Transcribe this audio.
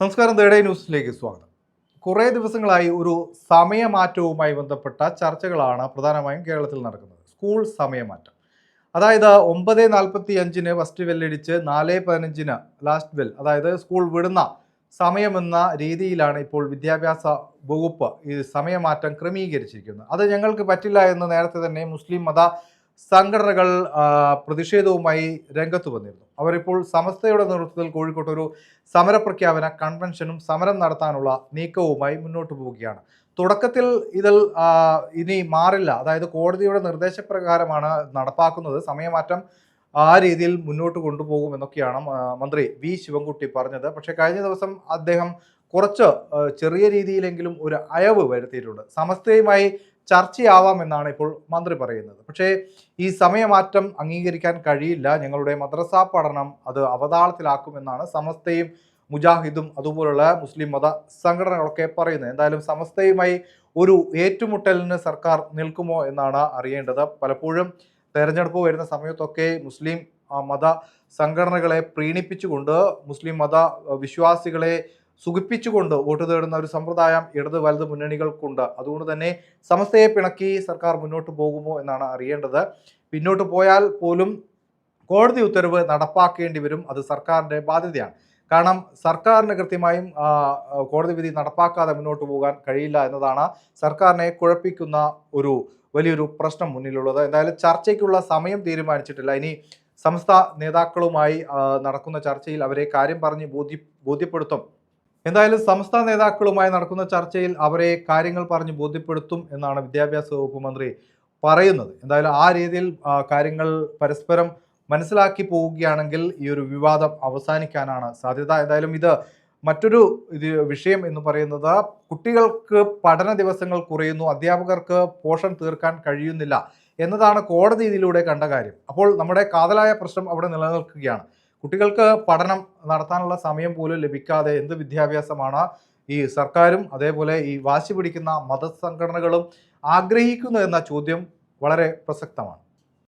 നമസ്കാരം തേടേ ന്യൂസിലേക്ക് സ്വാഗതം. കുറേ ദിവസങ്ങളായി ഒരു സമയമാറ്റവുമായി ബന്ധപ്പെട്ട ചർച്ചകളാണ് പ്രധാനമായും കേരളത്തിൽ നടക്കുന്നത്. സ്കൂൾ സമയമാറ്റം. അതായത് ഒമ്പത് നാൽപ്പത്തി അഞ്ചിന് ഫസ്റ്റ് വെല്ലടിച്ച് നാല് പതിനഞ്ചിന് ലാസ്റ്റ് ബെൽ അതായത് സ്കൂൾ വിടുന്ന സമയമെന്ന രീതിയിലാണ് ഇപ്പോൾ വിദ്യാഭ്യാസ വകുപ്പ് ഈ സമയമാറ്റം ക്രമീകരിച്ചിരിക്കുന്നത്. അത് ഞങ്ങൾക്ക് പറ്റില്ല എന്ന് നേരത്തെ തന്നെ മുസ്ലിം മത സംഘടനകൾ പ്രതിഷേധവുമായി രംഗത്ത് വന്നിരുന്നു. അവരിപ്പോൾ സമസ്തയുടെ നേതൃത്വത്തിൽ കോഴിക്കോട്ട് ഒരു സമരപ്രഖ്യാപന കൺവെൻഷനും സമരം നടത്താനുള്ള നീക്കവുമായി മുന്നോട്ട് പോവുകയാണ്. തുടക്കത്തിൽ ഇതിൽ ഇനി മാറില്ല. അതായത് കോടതിയുടെ നിർദ്ദേശപ്രകാരമാണ് നടപ്പാക്കുന്നത്. സമയമാറ്റം ആ രീതിയിൽ മുന്നോട്ട് കൊണ്ടുപോകും എന്നൊക്കെയാണ് മന്ത്രി വി. ശിവൻകുട്ടി പറഞ്ഞത്. പക്ഷേ കഴിഞ്ഞ ദിവസം അദ്ദേഹം കുറച്ച് ചെറിയ രീതിയിലെങ്കിലും ഒരു അയവ് വരുത്തിയിട്ടുണ്ട്. സമസ്തയുമായി ചർച്ചയാവാമെന്നാണ് ഇപ്പോൾ മന്ത്രി പറയുന്നത്. പക്ഷേ ഈ സമയമാറ്റം അംഗീകരിക്കാൻ കഴിയില്ല. ഞങ്ങളുടെ മദ്രസ പഠനം അത് അവതാളത്തിലാക്കുമെന്നാണ് സമസ്തയും മുജാഹിദും അതുപോലുള്ള മുസ്ലിം മത സംഘടനകളൊക്കെ പറയുന്നത്. എന്തായാലും സമസ്തയുമായി ഒരു ഏറ്റുമുട്ടലിന് സർക്കാർ നിൽക്കുമോ എന്നാണ് അറിയേണ്ടത്. പലപ്പോഴും തെരഞ്ഞെടുപ്പ് വരുന്ന സമയത്തൊക്കെ മുസ്ലിം മത സംഘടനകളെ പ്രീണിപ്പിച്ചുകൊണ്ട് മുസ്ലിം മത വിശ്വാസികളെ സുഖിപ്പിച്ചുകൊണ്ട് വോട്ട് തേടുന്ന ഒരു സമ്പ്രദായം ഇടത് വലത് മുന്നണികൾക്കുണ്ട്. അതുകൊണ്ട് തന്നെ സമസ്തയെ പിണക്കി സർക്കാർ മുന്നോട്ട് പോകുമോ എന്നാണ് അറിയേണ്ടത്. പിന്നോട്ട് പോയാൽ പോലും കോടതി ഉത്തരവ് നടപ്പാക്കേണ്ടി വരും. അത് സർക്കാരിന്റെ ബാധ്യതയാണ്. കാരണം സർക്കാരിന് കൃത്യമായും കോടതി വിധി നടപ്പാക്കാതെ മുന്നോട്ട് പോകാൻ കഴിയില്ല എന്നതാണ് സർക്കാരിനെ കുഴപ്പിക്കുന്ന ഒരു വലിയൊരു പ്രശ്നം മുന്നിലുള്ളത്. എന്തായാലും ചർച്ചയ്ക്കുള്ള സമയം തീരുമാനിച്ചിട്ടില്ല. ഇനി സംസ്ഥ നേതാക്കളുമായി നടക്കുന്ന ചർച്ചയിൽ അവരെ കാര്യം പറഞ്ഞ് ബോധ്യ ബോധ്യപ്പെടുത്തും. എന്തായാലും സംസ്ഥാന നേതാക്കളുമായി നടക്കുന്ന ചർച്ചയിൽ അവരെ കാര്യങ്ങൾ പറഞ്ഞ് ബോധ്യപ്പെടുത്തും എന്നാണ് വിദ്യാഭ്യാസ വകുപ്പ് മന്ത്രി പറയുന്നത്. എന്തായാലും ആ രീതിയിൽ കാര്യങ്ങൾ പരസ്പരം മനസ്സിലാക്കി പോവുകയാണെങ്കിൽ ഈ ഒരു വിവാദം അവസാനിക്കാനാണ് സാധ്യത. എന്തായാലും ഇത് മറ്റൊരു ഇത് വിഷയം എന്ന് പറയുന്നത് കുട്ടികൾക്ക് പഠന ദിവസങ്ങൾ കുറയുന്നു അധ്യാപകർക്ക് പോഷൻ തീർക്കാൻ കഴിയുന്നില്ല എന്നതാണ് കോടതി ഇതിലൂടെ കണ്ട കാര്യം. അപ്പോൾ നമ്മുടെ കാതലായ പ്രശ്നം അവിടെ നിലനിൽക്കുകയാണ്. കുട്ടികൾക്ക് പഠനം നടത്താനുള്ള സമയം പോലും ലഭിക്കാതെ എന്ത് വിദ്യാഭ്യാസമാണ് ഈ സർക്കാരും അതേപോലെ ഈ വാശി പിടിക്കുന്ന മതസംഘടനകളും ആഗ്രഹിക്കുന്നു എന്ന ചോദ്യം വളരെ പ്രസക്തമാണ്.